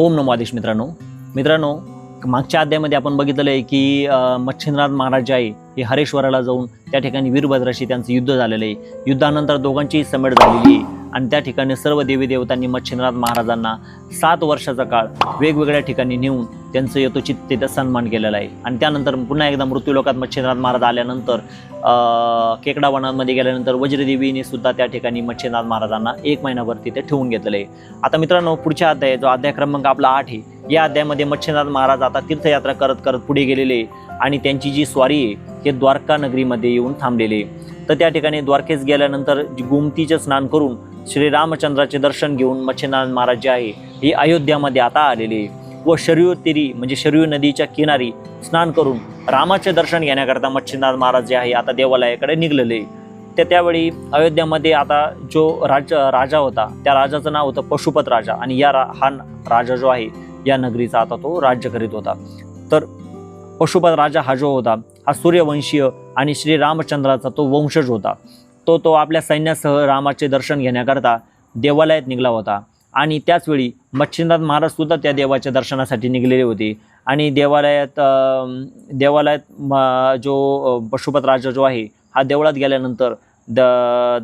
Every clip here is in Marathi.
ओम नमो आदेश मित्रांनो. मित्रांनो मागच्या अध्यायामध्ये आपण बघितलेलं आहे की मच्छिंद्रनाथ महाराज जे आहे हे हरेश्वराला जाऊन त्या ठिकाणी वीरभद्राशी त्यांचं युद्ध झालेलं आहे. युद्धानंतर दोघांचीही समेट झालेली आहे. आणि त्या ठिकाणी सर्व देवी देवतांनी मच्छिंद्रनाथ महाराजांना सात वर्षाचा काळ वेगवेगळ्या ठिकाणी नेऊन त्यांचं यथोचित तिथं सन्मान केलेला आहे. आणि त्यानंतर पुन्हा एकदा मृत्यूलोकात मच्छिंद्रनाथ महाराज आल्यानंतर केकडा वनांमध्ये गेल्यानंतर वज्रदेवीने सुद्धा त्या ठिकाणी मच्छिंद्रनाथ महाराजांना एक महिनाभर तिथे ठेवून घेतलेलं आहे. आता मित्रांनो पुढच्या अध्याय जो अध्याय क्रमांक आपला आठ आहे या अध्यायामध्ये मच्छिंद्रनाथ महाराज आता तीर्थयात्रा करत करत पुढे गेलेले आणि त्यांची जी स्वारी आहे हे द्वारका नगरीमध्ये येऊन थांबलेले तर त्या ठिकाणी द्वारकेस गेल्यानंतर गुमतीचं गोमतीचे स्नान करून श्रीरामचंद्राचे दर्शन घेऊन मच्छिंद्रनाथ महाराज जे आहे हे अयोध्यामध्ये आता आलेले आहे. व शरयू तिरी म्हणजे शरयू नदीच्या किनारी स्नान करून रामाचे दर्शन घेण्याकरता मच्छिंद्रनाथ महाराज जे आहे आता देवालयाकडे निघलेले. ते त्यावेळी अयोध्यामध्ये आता जो राज राजा होता त्या राजाचं नाव होतं पशुपत राजा. आणि या रा हा राजा जो आहे या नगरीचा आता तो राज्य करीत होता. तर पशुपत राजा हा जो होता हा सूर्यवंशीय आणि श्री रामचंद्राचा तो वंशज होता. तो तो आपल्या सैन्यासह रामाचे दर्शन घेण्याकरता देवालयात निघाला होता. आणि त्याचवेळी मच्छिंद्रनाथ महाराजसुद्धा त्या देवाच्या दर्शनासाठी निघलेले होते. आणि देवालयात देवालयात म- जो पशुपत राजा जो आहे हा देवळात गेल्यानंतर द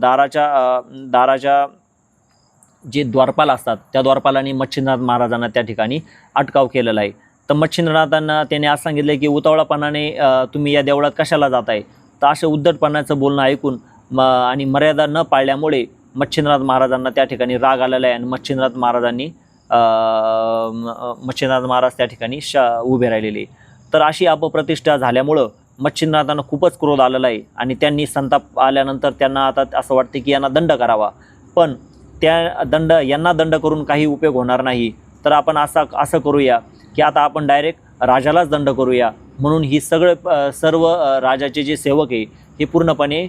दाराच्या दाराच्या जे द्वारपाल असतात त्या द्वारपालाने मच्छिंद्रनाथ महाराजांना त्या ठिकाणी अटकाव केलेला आहे. तर मच्छिंद्रनाथांना त्याने असं सांगितलं की उतावळापणाने तुम्ही या देवळात कशाला जात आहे तर असं उद्धटपणाचं बोलणं ऐकून म आणि मर्यादा न पाळल्यामुळे मच्छिंद्रनाथ महाराजांना त्या ठिकाणी राग आलेला आहे आणि मच्छिंद्रनाथ महाराजांनी मच्छिंद्रनाथ महाराज त्या ठिकाणी श उभे राहिलेले तर अशी अपप्रतिष्ठा झाल्यामुळं मच्छिंद्रनाथांना खूपच क्रोध आलेला आहे आणि त्यांनी संताप आल्यानंतर त्यांना आता असं वाटते की यांना दंड करावा. पण त्या दंड यांना दंड करून काही उपयोग होणार नाही. तर आपण असा असं करूया की आता आपण डायरेक्ट राजालाच दंड करूया. म्हणून ही सगळं सर्व राजाचे जे सेवक आहे हे पूर्णपणे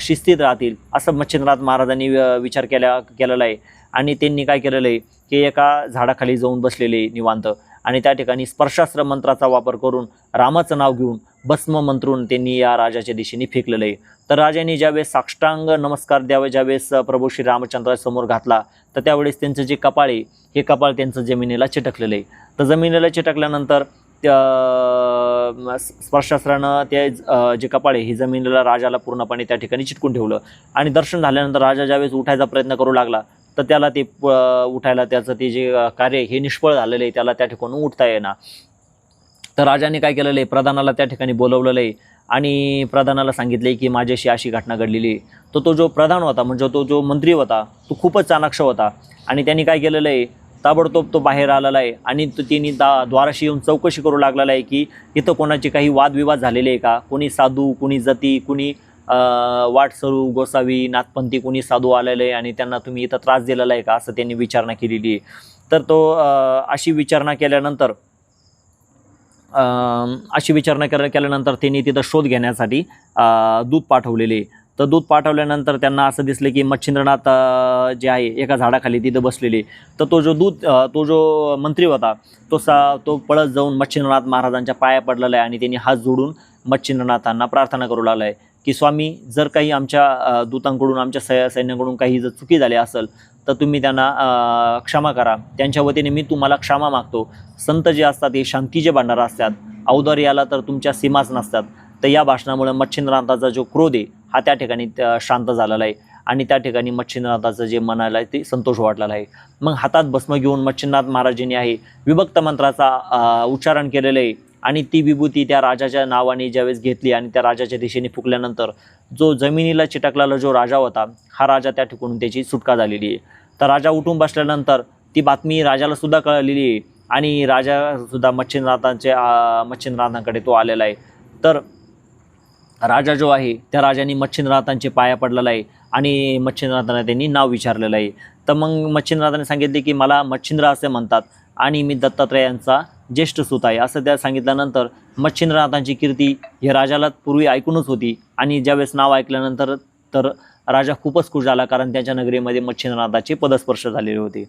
शिस्तीत राहतील असं मच्छिंद्रनाथ महाराजांनी विचार केला केलेला आहे. आणि त्यांनी काय केलेलं आहे की एका झाडाखाली जाऊन बसलेले निवांत. आणि त्या ठिकाणी स्पर्शास्त्र मंत्राचा वापर करून रामाचं नाव घेऊन भस्म मंत्रून त्यांनी या राजाच्या दिशेने फेकलेलं आहे. तर राजाने ज्यावेळेस साष्टांग नमस्कार द्यावे ज्यावेळेस प्रभू श्री रामचंद्रासमोर घातला तर त्यावेळेस त्यांचं जे कपाळ आहे हे कपाळ त्यांचं जमिनीला चिटकलेलं आहे. तर जमिनीला चिटकल्यानंतर त्या स्पर्शास्त्रानं ते जे कपाळे ही जमिनीला राजाला पूर्णपणे त्या ठिकाणी चिटकून ठेवलं. आणि दर्शन झाल्यानंतर राजा ज्यावेळेस उठायचा प्रयत्न करू लागला तर त्याला ते प- उठायला त्याचं ते जे कार्य हे निष्फळ झालेलं आहे त्याला त्या ठिकाणी उठता येणार तर राजाने काय केलेलं आहे प्रधानाला त्या ठिकाणी बोलवलेलं आहे आणि प्रधानाला सांगितले की माझ्याशी अशी घटना घडलेली आहे. तर तो जो प्रधान होता म्हणजे तो जो मंत्री होता तो खूपच चाणाक्ष होता. आणि त्यांनी काय केलेलं आहे ताबडतोब तो बाहेर आलेला आहे. आणि तो त्यांनी दा द्वाराशी येऊन चौकशी करू लागलेला आहे की इथं कोणाचे काही वादविवाद झालेले आहे का? कोणी साधू कुणी जती कुणी वाटसरू गोसावी नाथपंथी कुणी साधू आलेले आहे आणि त्यांना तुम्ही इथं त्रास दिलेला आहे का? असं त्यांनी विचारणा केलेली आहे. तर तो अशी विचारणा केल्यानंतर अशी विचारणा केल्या केल्यानंतर त्यांनी तिथं शोध घेण्यासाठी दूध पाठवलेले तर दूध पाठवल्यानंतर त्यांना असं दिसलं की मच्छिंद्रनाथ जे आहे एका झाडाखाली तिथं बसलेले. तर तो जो दूध तो जो मंत्री होता तो सा तो पळत जाऊन मच्छिंद्रनाथ महाराजांच्या पाया पडलेला आहे आणि त्यांनी हात जोडून मच्छिंद्रनाथांना प्रार्थना करू लागला आहे की स्वामी जर काही आमच्या दूतांकडून आमच्या सै सैन्याकडून काही जर चुकी झाली असेल तर तुम्ही त्यांना क्षमा करा. त्यांच्या वतीने मी तुम्हाला क्षमा मागतो. संत जे असतात हे शांतीचे भांडारा असतात. औदार याला तर तुमच्या सीमाच नसतात. तर या भाषणामुळे मच्छिंद्रनाथाचा जो क्रोध आहे हा त्या ठिकाणी शांत झालेला आहे. आणि त्या ठिकाणी मच्छिंद्रनाथाचं जे मनाला आहे ते संतोष वाटलेला आहे. मग हातात भस्म घेऊन मच्छिंद्रनाथ महाराजांनी आहे विभक्त मंत्राचा उच्चारण केलेलं आहे. आणि ती विभूती त्या राजाच्या नावाने ज्यावेळेस घेतली आणि त्या राजाच्या दिशेने फुकल्यानंतर जो जमिनीला चिटकलेला जो राजा होता हा राजा त्या ठिकाणून त्याची सुटका झालेली आहे. तर राजा उठून बसल्यानंतर ती बातमी राजाला सुद्धा कळलेली आहे. आणि राजा सुद्धा मच्छिंद्रनाथांचे मच्छिंद्रनाथांकडे तो आलेला आहे. तर राजा जो आहे त्या राजाने मच्छिंद्रनाथांचे पाया पडलेला आहे आणि मच्छिंद्रनाथांना त्यांनी नाव विचारलेलं आहे. तर मग मच्छिंद्रनाथाने सांगितले की मला मच्छिंद्र असे म्हणतात आणि मी दत्तात्रयांचा ज्येष्ठ सूत आहे. असं त्या सांगितल्यानंतर मच्छिंद्रनाथांची कीर्ती हे राजाला पूर्वी ऐकूनच होती आणि ज्यावेळेस नाव ऐकल्यानंतर तर राजा खूपच खुश झाला कारण त्यांच्या नगरीमध्ये मच्छिंद्रनाथाचे पदस्पर्श झालेले होते.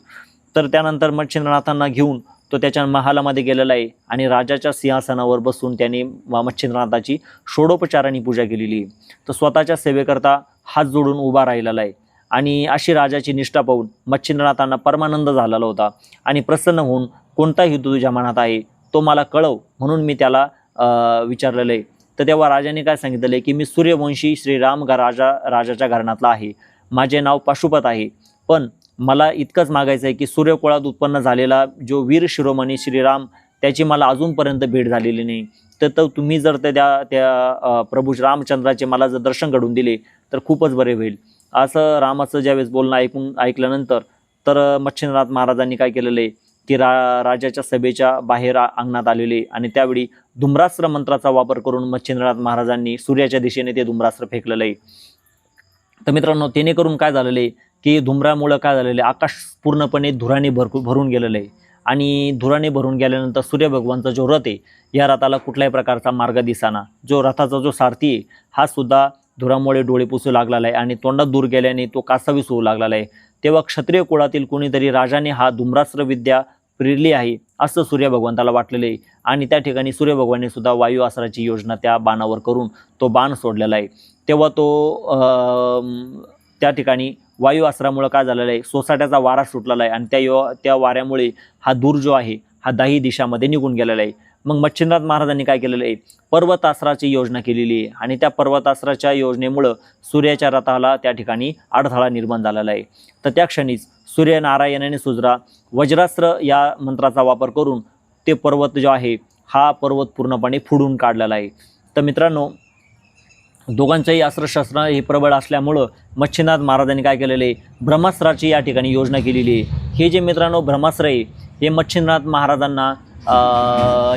तर त्यानंतर मच्छिंद्रनाथांना घेऊन तो त्याच्या महालामध्ये गेलेला आहे आणि राजाच्या सिंहासनावर बसून त्याने म- मच्छिंद्रनाथाची षोडोपचाराने पूजा केलेली आहे. तर स्वतःच्या सेवेकरता हात जोडून उभा राहिलेला आहे. आणि अशी राजाची निष्ठा पाहून मच्छिंद्रनाथांना परमानंद झालेला होता आणि प्रसन्न होऊन कोणता हेतू तुझ्या मनात आहे तो मला कळव म्हणून मी त्याला विचारलेलं आहे. तर तेव्हा राजाने काय सांगितलं आहे की मी सूर्यवंशी श्रीराम गा राजा राजाच्या घराण्यातला आहे. माझे नाव पाशुपत आहे. पण मला इतकंच मागायचं आहे की सूर्यकुळात उत्पन्न झालेला जो वीर शिरोमणी श्रीराम त्याची मला अजूनपर्यंत भेट झालेली नाही. तर तो तुम्ही जर त्या त्या- त्या प्रभू रामचंद्राचे मला जर दर्शन घडून दिले तर खूपच बरे होईल. असं रामाचं ज्यावेळेस बोलणं ऐकून ऐकल्यानंतर तर मच्छिंद्रनाथ महाराजांनी काय केलेलं आहे की रा राजाच्या सभेच्या बाहेर अंगणात आलेले आणि त्यावेळी धुम्रास्त्र मंत्राचा वापर करून मच्छिंद्रनाथ महाराजांनी सूर्याच्या दिशेने ते धुम्रास्त्र फेकलेलं आहे. तर मित्रांनो त्याने करून काय झालेलं आहे की धुम्रामुळं काय झालेलं आहे? आकाश पूर्णपणे धुराने भरकू भरून गेलेलं आहे. आणि धुराने भरून गेल्यानंतर सूर्यभगवानचा जो रथ आहे या रथाला कुठल्याही प्रकारचा मार्ग दिसाना. जो रथाचा जो सारथी आहे हा सुद्धा धुरामुळे डोळे पुसू लागलेला आहे आणि तोंडात दूर गेल्याने तो कासावीस होऊ लागलेला आहे. तेव्हा क्षत्रिय कुळातील कोणीतरी राजाने हा धुम्रास्त्र विद्या प्रेरली आहे असं सूर्यभगवंताला वाटलेलं आहे. आणि त्या ठिकाणी सूर्यभगवानने सुद्धा वायू आसराची योजना त्या बाणावर करून तो बाण सोडलेला आहे. तेव्हा तो त्या ठिकाणी वायू आसरामुळं काय झालेलं आहे? सोसाट्याचा वारा सुटलेला आहे आणि त्या यो त्या वाऱ्यामुळे हा दूर जो आहे हा दाही दिशामध्ये निघून गेलेला आहे. मग मच्छिंद्रनाथ महाराजांनी काय केलेलं आहे? पर्वतास्त्राची योजना केलेली आहे आणि त्या पर्वतास्त्राच्या योजनेमुळं सूर्याच्या रथाला त्या ठिकाणी अडथळा निर्माण झालेला आहे. तर त्या क्षणीच सूर्यनारायणाने सुजरा वज्रास्त्र या मंत्राचा वापर करून ते पर्वत जो आहे हा पर्वत पूर्णपणे फुडून काढलेला आहे. तर मित्रांनो दोघांचंही अस्त्रशस्त्र हे प्रबळ असल्यामुळं मच्छिनाथ महाराजांनी काय केलेलं आहे? ब्रह्मास्त्राची या ठिकाणी योजना केलेली आहे. हे जे मित्रांनो ब्रह्मास्त्र आहे हे मच्छिनाथ महाराजांना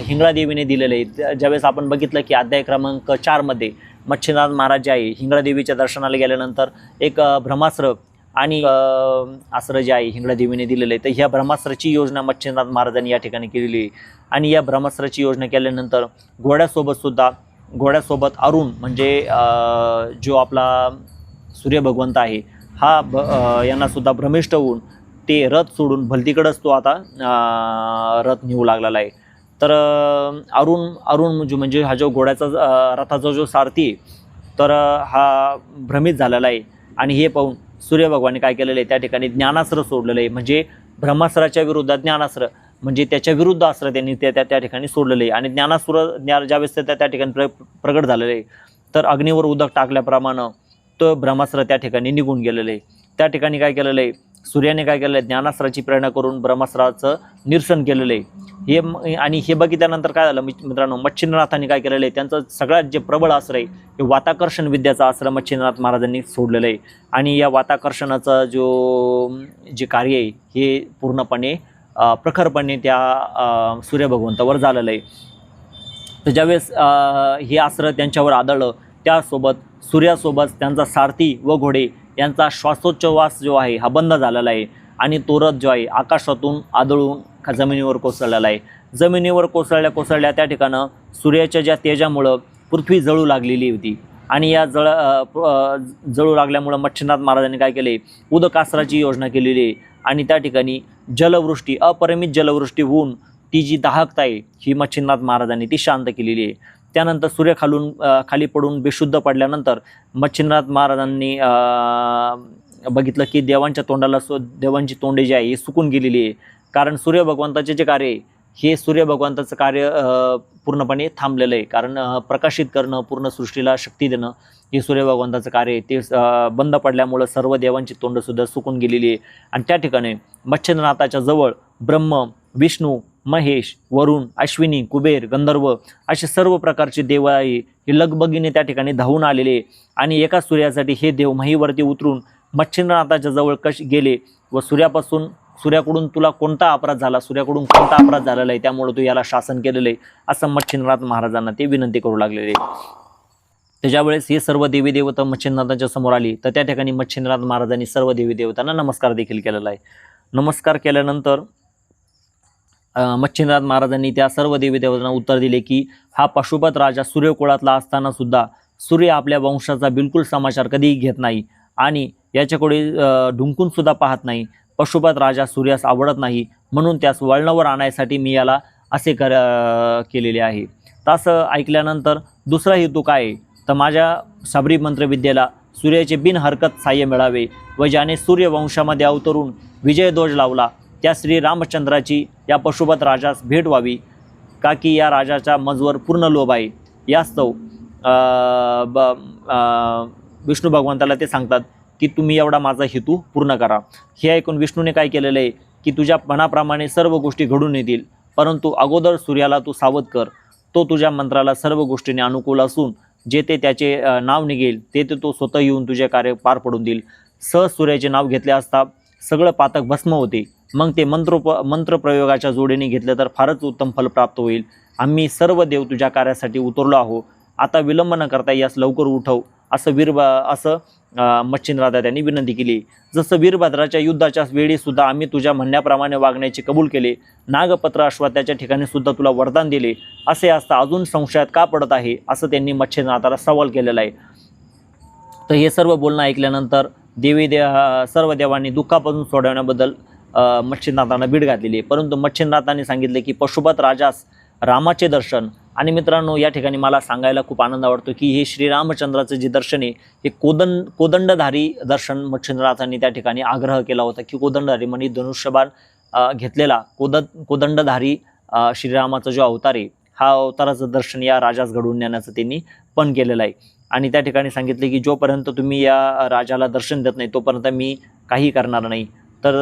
हिंगळादेवीने दिलेलं आहे. त्या- ज्यावेळेस आपण बघितलं की अध्याय क्रमांक चारमध्ये मच्छिनाथ महाराज जे आहे हिंगळादेवीच्या दर्शनाला गेल्यानंतर एक ब्रह्मास्त्र आणि अं, अस्त्र जे आहे हिंगळादेवीने दिलेलं आहे. तर ह्या ब्रह्मास्त्राची योजना मच्छिनाथ महाराजांनी या ठिकाणी केलेली आहे. आणि या ब्रह्मास्त्राची योजना केल्यानंतर घोड्यासोबतसुद्धा घोड्यासोबत अरुण म्हणजे जो आपला सूर्यभगवंत आहे हा ब यांनासुद्धा भ्रमिष्ट होऊन ते रथ सोडून भलतीकडंच तो आता रथ नेऊ लागलेला आहे. तर अरुण अरुण म्हणजे म्हणजे हा जो घोड्याचा रथाचा जो सारथी आहे, तर हा भ्रमित झालेला आहे. आणि हे पाहून सूर्यभगवाने काय केलेलं आहे त्या ठिकाणी ज्ञानास्त्र सोडलेलं आहे. म्हणजे ब्रह्मास्त्राच्या विरुद्धात ज्ञानास्त्र. म्हणजे त्याच्या विरुद्ध अस्त्र त्यांनी त्या त्या त्या ठिकाणी सोडलेलं. आहे आणि ज्ञानासुर ज्ञान ज्यावेळेस त्या त्या ठिकाणी प्र प्रगट झालेलं आहे तर अग्नीवर उदक टाकल्याप्रमाणे तो ब्रह्मास्त्र त्या ठिकाणी निघून गेलेलं. आहे त्या ठिकाणी काय केलेलं? आहे सूर्याने काय केलेलं? आहे ज्ञानास्त्राची प्रेरणा करून ब्रह्मास्त्राचं निरसन केलेलं. आहे हे आणि हे बघितल्यानंतर काय झालं? मित्रांनो मच्छिंद्रनाथांनी काय केलेलं? आहे त्यांचं सगळ्यात जे प्रबळ आश्रय आहे हे वाताकर्षण विद्याचा आश्रय मच्छिंद्रनाथ महाराजांनी सोडलेलं. आहे आणि या वाताकर्षणाचा जो जे कार्य आहे हे पूर्णपणे प्रखरपणे त्या सूर्यभगवंतावर झालेलं आहे तर ज्यावेळेस हे आसरं त्यांच्यावर आदळलं त्यासोबत सूर्यासोबत त्यांचा सारथी व घोडे यांचा श्वासोच्छवास जो आहे हा बंद झालेला आहे. आणि तो रथ जो आहे आकाशातून आदळून जमिनीवर कोसळलेला आहे. जमिनीवर कोसळल्या कोसळल्या त्या ठिकाणं सूर्याच्या ज्या तेजामुळं पृथ्वी जळू लागलेली होती. आणि या जळ जळू लागल्यामुळं मच्छिनाथ महाराजांनी काय केले? उदकासराची योजना केलेली आहे. आणि त्या ठिकाणी जलवृष्टी अपरिमित जलवृष्टी होऊन ती जी दाहकता आहे ही मच्छिंद्रनाथ महाराजांनी ती शांत केलेली आहे. त्यानंतर सूर्य खालून खाली पडून बेशुद्ध पडल्यानंतर मच्छिंद्रनाथ महाराजांनी बघितलं की देवांच्या तोंडाला सु देवांची तोंडे जी आहे ही सुकून गेलेली आहे. कारण सूर्य भगवंताचे जे कार्य आहे हे सूर्य भगवंताचं कार्य पूर्णपणे थांबलेलं आहे. कारण प्रकाशित करणं पूर्ण सृष्टीला शक्ती देणं हे सूर्य भगवंताचं कार्य आहे. ते बंद पडल्यामुळं सर्व देवांची तोंडसुद्धा सुकून गेलेली आहे. आणि त्या ठिकाणी मच्छिंद्रनाथाच्या जवळ ब्रह्म विष्णू महेश वरुण अश्विनी कुबेर गंधर्व असे सर्व प्रकारचे देव आहे. हे लगबगीने त्या ठिकाणी धावून आलेले आणि एका सूर्यासाठी हे देव महीवरती उतरून मच्छिंद्रनाथाच्या जवळ कश गेले व सूर्यापासून सूर्याकडून तुला कोणता अपराध झाला? सूर्याकडून कोणता अपराध झालेला आहे? त्यामुळे तू याला शासन केलेलं आहे. असं मच्छिंद्रनाथ महाराजांना ते विनंती करू लागलेले त्याच्या वेळेस हे सर्व देवी देवता मच्छिंद्रनाथांच्या समोर आली. तर त्या ठिकाणी मच्छिंद्रनाथ महाराजांनी सर्व देवी देवतांना नमस्कार देखील केलेला आहे. नमस्कार केल्यानंतर मच्छिंद्रनाथ महाराजांनी त्या सर्व देवी देवतांना उत्तर दिले की हा पशुपत राजा सूर्यकुळातला असताना सुद्धा सूर्य आपल्या वंशाचा बिलकुल समाचार कधीही घेत नाही आणि याच्याकडे ढुंकून सुद्धा पाहत नाही. पशुपत राजा सूर्यास आवडत नाही म्हणून त्यास वळणावर आणायसाठी मी याला असे कर केलेले आहे. तसं ऐकल्यानंतर दुसरा हेतू काय तर माझ्या साबरी मंत्रविद्येला सूर्याचे बिनहरकत साह्य मिळावे व ज्याने सूर्यवंशामध्ये अवतरून विजयध्वज लावला त्या श्री रामचंद्राची या पशुपत राजास भेट व्हावी. का की या राजाच्या मजवर पूर्ण लोभ आहे. यास्तव ब विष्णू भगवंताला ते सांगतात की तुम्ही एवढा माझा हेतू पूर्ण करा. हे ऐकून विष्णूने काय केलेलं आहे? की तुझ्या मनाप्रमाणे सर्व गोष्टी घडून येतील. परंतु अगोदर सूर्याला तू सावध कर. तो तुझ्या मंत्राला सर्व गोष्टीने अनुकूल असून जे ते त्याचे नाव निघेल ते ते तो स्वतः येऊन तुझे कार्य पार पडून देईल. सहज सूर्याचे नाव घेतले असता सगळं पातक भस्म होते. मग ते मंत्रोप मंत्रप्रयोगाच्या जोडीने घेतलं तर फारच उत्तम फल प्राप्त होईल. आम्ही सर्व देव तुझ्या कार्यासाठी उतरलो आहो आता विलंब न करता यास लवकर उठव. असं वीर असं अ, त्यांनी विनंती केली. जसं वीरभद्राच्या युद्धाच्या वेळीसुद्धा आम्ही तुझ्या म्हणण्याप्रमाणे वागण्याचे कबूल केले. नागपत्र अश्वात्याच्या ठिकाणी सुद्धा तुला वरदान दिले. असे असता अजून संशयात का पडत आहे? असं त्यांनी मच्छिंद्रनाथाला सवाल केलेला आहे. तर हे सर्व बोलणं ऐकल्यानंतर देवी दे सर्व देवांनी दुःखापासून सोडवण्याबद्दल मच्छिंद्रनाथांना बीड घातलेली परंतु मच्छिंद्रनाथांनी सांगितले की पशुपत राजास रामाचे दर्शन आणि मित्रांनो या ठिकाणी मला सांगायला खूप आनंद आवडतो की हे श्रीरामचंद्राचं जे दर्शन आहे हे कोदन कोदंडधारी दर्शन मच्छिंद्रनाथांनी त्या ठिकाणी आग्रह केला होता की कोदंडधारी म्हणजे धनुष्यबाण घेतलेला कोद कोदंडधारी श्रीरामाचा जो अवतार आहे हा अवताराचं दर्शन या राजास घडवून नेण्याचं त्यांनी पण केलेलं आहे. आणि त्या ठिकाणी सांगितले की जोपर्यंत तुम्ही या राजाला दर्शन देत नाही तोपर्यंत मी काही करणार नाही. तर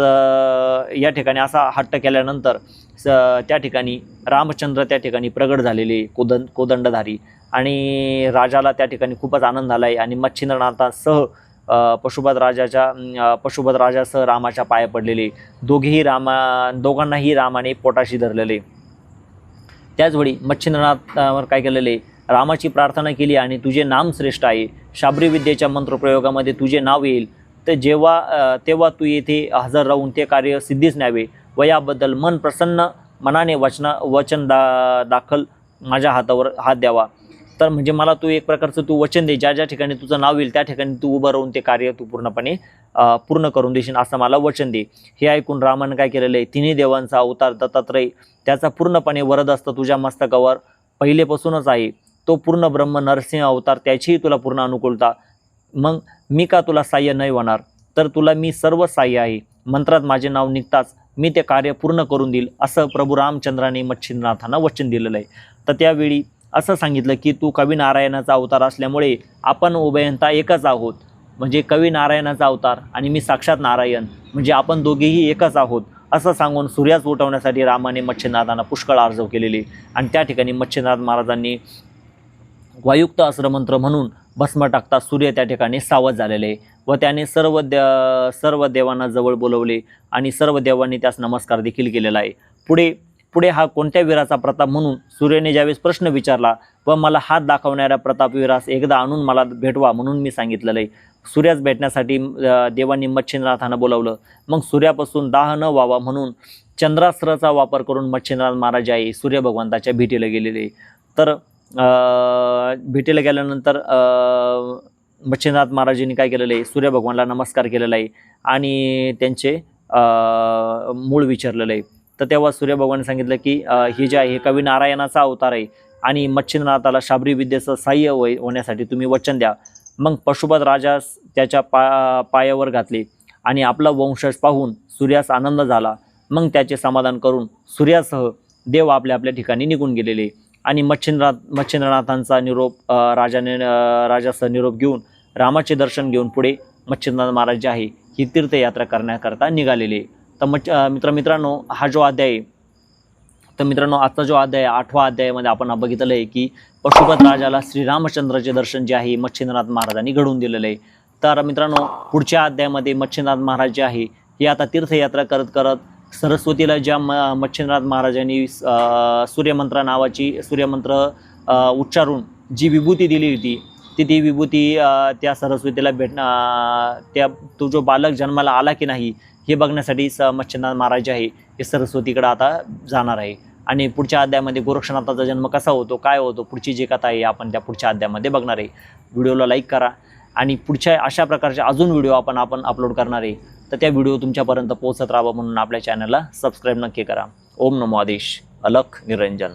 या ठिकाणी असा हट्ट केल्यानंतर स त्या ठिकाणी रामचंद्र त्या ठिकाणी प्रगट झालेले कोदं कोदंडधारी आणि राजाला त्या ठिकाणी खूपच आनंद झाला आहे आणि मच्छिंद्रनाथासह पशुपत राजाच्या पशुपत राजासह रामाच्या पाया पडलेले. दोघेही रामा दोघांनाही रामाने पोटाशी धरलेले. त्याचवेळी मच्छिंद्रनाथावर काय केलेले? रामाची प्रार्थना केली आणि तुझे नाम श्रेष्ठ आहे. शाबरी विद्येच्या मंत्रप्रयोगामध्ये तुझे नाव येईल. तर जेव्हा तेव्हा तू येथे हजर राहून ते कार्य सिद्धीच न्यावे व याबद्दल मन प्रसन्न मनाने वचना वचन दा दाखल माझ्या हातावर हात द्यावा. तर म्हणजे मला तू एक प्रकारचं तू वचन दे ज्या ज्या ठिकाणी तुझं नाव येईल त्या ठिकाणी तू उभं राहून ते कार्य तू पूर्णपणे पूर्ण करून देशील असं मला वचन दे. हे ऐकून रामानं काय केलेलं आहे? तिन्ही देवांचा अवतार दत्तात्रय त्याचा पूर्णपणे वरद असतं तुझ्या मस्तकावर पहिलेपासूनच आहे. तो पूर्ण ब्रह्म नरसिंह अवतार त्याचीही तुला पूर्ण अनुकूलता. मग मी का तुला साह्य नाही होणार? तर तुला मी सर्व साह्य आहे. मंत्रात माझे नाव निघताच मी ते कार्य पूर्ण करून देईल असं प्रभू रामचंद्राने मच्छिंद्रनाथांना वचन दिलेलं आहे. तर त्यावेळी असं सांगितलं की तू कवी नारायणाचा अवतार असल्यामुळे आपण उभयंता एकच आहोत. म्हणजे कवी नारायणाचा अवतार आणि मी साक्षात नारायण. म्हणजे आपण दोघेही एकच आहोत असं सांगून सूर्यास उठवण्यासाठी रामाने मच्छिंद्रनाथांना पुष्कळ अर्जव केलेली. आणि त्या ठिकाणी मच्छिंद्रनाथ महाराजांनी वायुक्त अस्त्रमंत्र म्हणून भस्म टाकता सूर्य त्या ठिकाणी सावध झालेले. व त्याने सर्व दे सर्व देवांना जवळ बोलवले आणि सर्व देवांनी त्यास नमस्कार देखील केलेला आहे. पुढे पुढे हा कोणत्या वीराचा प्रताप म्हणून सूर्यने ज्यावेळेस प्रश्न विचारला व मला हात दाखवणाऱ्या प्रतापवीरास एकदा आणून मला भेटवा म्हणून मी सांगितलेलं आहे. सूर्यास भेटण्यासाठी देवांनी मच्छिंद्रनाथांना बोलावलं. मग सूर्यापासून दाह न व्हावा म्हणून चंद्रास्त्राचा वापर करून मच्छिंद्रनाथ महाराज आहे सूर्य भगवंताच्या भेटीला गेलेले. तर भेटीला गेल्यानंतर मच्छिंद्रनाथ महाराजांनी काय केलेलं आहे? सूर्य भगवानला नमस्कार केलेला आहे आणि त्यांचे मूळ विचारलेलं आहे. तर तेव्हा सूर्य भगवान सांगितलं की हे जे आहे हे कवी नारायणाचा अवतार आहे आणि मच्छिंद्रनाथाला शाबरी विद्येचं सहाय्य होय होण्यासाठी तुम्ही वचन द्या. मग पशुपत राजास त्याच्या पा पायावर घातले आणि आपला वंशज पाहून सूर्यास आनंद झाला. मग त्याचे समाधान करून सूर्यासह देव आपल्या आपल्या ठिकाणी निघून गेलेले. आणि मच्छिंद्रनाथ मच्छिंद्रनाथांचा निरोप राजाने राजाचा निरोप घेऊन रामाचे दर्शन घेऊन पुढे मच्छिंद्रनाथ महाराज जे आहे ही तीर्थयात्रा करण्याकरता निघालेले. तर मच्छ मित्र मित्रांनो हा जो अध्याय आहे, तर मित्रांनो आजचा जो अध्याय आठवा अध्यायामध्ये आपण बघितलं आहे की पशुपत राजाला श्रीरामचंद्राचे दर्शन जे आहे मच्छिंद्रनाथ महाराजांनी घडवून दिलेलं आहे. तर मित्रांनो पुढच्या अध्यायामध्ये मच्छिंद्रनाथ महाराज जे आहे हे आता तीर्थयात्रा करत करत सरस्वतीला ज्या म मच्छिंद्रनाथ महाराजांनी सूर्यमंत्र नावाची सूर्यमंत्र उच्चारून जी विभूती दिली होती ती ती विभूती त्या सरस्वतीला भेट त्या तो जो बालक जन्माला आला की नाही हे बघण्यासाठी स मच्छिंद्रनाथ महाराज जे आहे हे सरस्वतीकडे आता जाणार आहे. आणि पुढच्या अध्यायामध्ये गोरक्षनाथाचा जन्म कसा होतो काय होतो पुढची जी कथा आहे आपण त्या पुढच्या अध्यायामध्ये बघणार आहे. व्हिडिओला लाईक करा. आणि पुढच्या अशा प्रकारचे अजून व्हिडिओ आपण आपण अपलोड करणार आहे. तर त्या व्हिडिओ तुमच्यापर्यंत पोहोचत राहावं म्हणून आपल्या चॅनलला सबस्क्राईब नक्की करा. ओम नमो आदेश. अलख निरंजन.